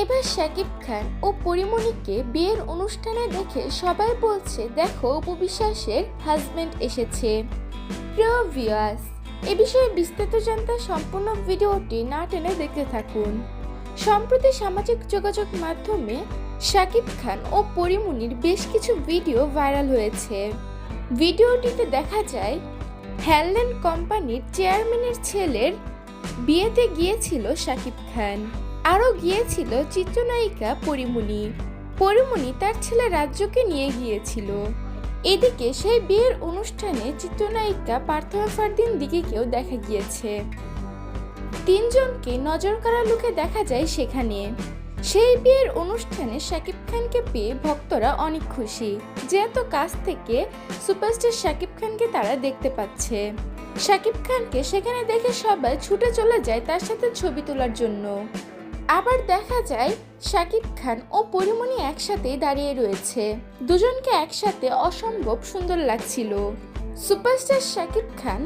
এবার শাকিব খান ও পরিমণিকে বিয়ের অনুষ্ঠানে দেখে সবাই বলছে, দেখো উপবিশ্বাসের হাজবেন্ড এসেছে। প্রিয় এ বিষয়ে বিস্তারিত জানতে সম্পূর্ণ ভিডিওটি না টেনে দেখতে থাকুন। সম্প্রতি সামাজিক যোগাযোগ মাধ্যমে শাকিব খান ও পরিমণির বেশ কিছু ভিডিও ভাইরাল হয়েছে। ভিডিওটিতে দেখা যায় হ্যালল্যান্ড কোম্পানির চেয়ারম্যানের ছেলের বিয়েতে গিয়েছিল শাকিব খান। আরও গিয়েছিল চিত্রনায়িকা পরিমণি। পরিমণি তার ছেলে রাজ্যকে নিয়ে গিয়েছিল। এদিকে সেই বিয়ের অনুষ্ঠানে চিত্রনায়িকা পার্থনা ফারদিন দিকেও দেখা গিয়েছে। তিনজনকে নজর কাড়া লুকে দেখা যায় সেখানে। সেই বিয়ের অনুষ্ঠানে শাকিব খানকে পেয়ে ভক্তরা অনেক খুশি। যে এত কাছ থেকে সুপারস্টার শাকিব খানকে তারা দেখতে পাচ্ছে। শাকিব খানকে সেখানে দেখে সবাই ছুটে চলে যায় তার সাথে ছবি তোলার জন্য। আবার দেখা যায় শাকিব খান ও পরিমণি একসাথেই দাঁড়িয়ে রয়েছে। দুজনকে একসাথে অসম্ভব সুন্দর লাগছিল। সুপারস্টার শাকিব খান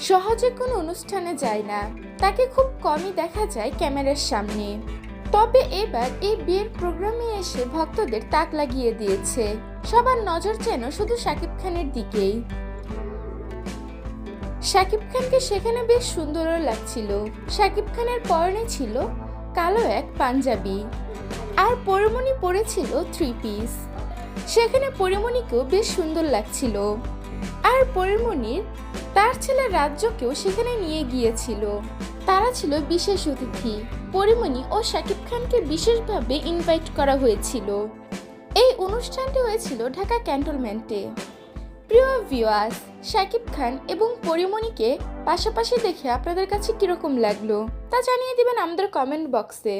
সহজে কোনো অনুষ্ঠানে যায় না। তাকে খুব কমই দেখা যায় ক্যামেরার সামনে। তবে এবার এই বিয়ের প্রোগ্রামে এসে ভক্তদের তাক লাগিয়ে দিয়েছে। সবার নজর যেন শুধু শাকিব খানের দিকেই। শাকিব খানকে সেখানে বেশ সুন্দরও লাগছিল। শাকিব খানের পরনে ছিল কালো এক পাঞ্জাবি আর পরিমণি পরেছিল থ্রি পিস সেখানে পরিমণিকেও বেশ সুন্দর লাগছিল। আর পরিমণির তার ছেলে রাজ্যকেও সেখানে নিয়ে গিয়েছিল। তারা ছিল বিশেষ অতিথি। পরিমণি ও শাকিব খানকে বিশেষভাবে ইনভাইট করা হয়েছিল। এই অনুষ্ঠানটি হয়েছিল ঢাকা ক্যান্টনমেন্টে। প্রিয় ভিউয়ার্স শাকিব খান এবং পরিমণিকে পাশাপাশি দেখে আপনাদের কাছে কীরকম লাগল তা জানিয়ে দিবেন আমাদের কমেন্ট বক্সে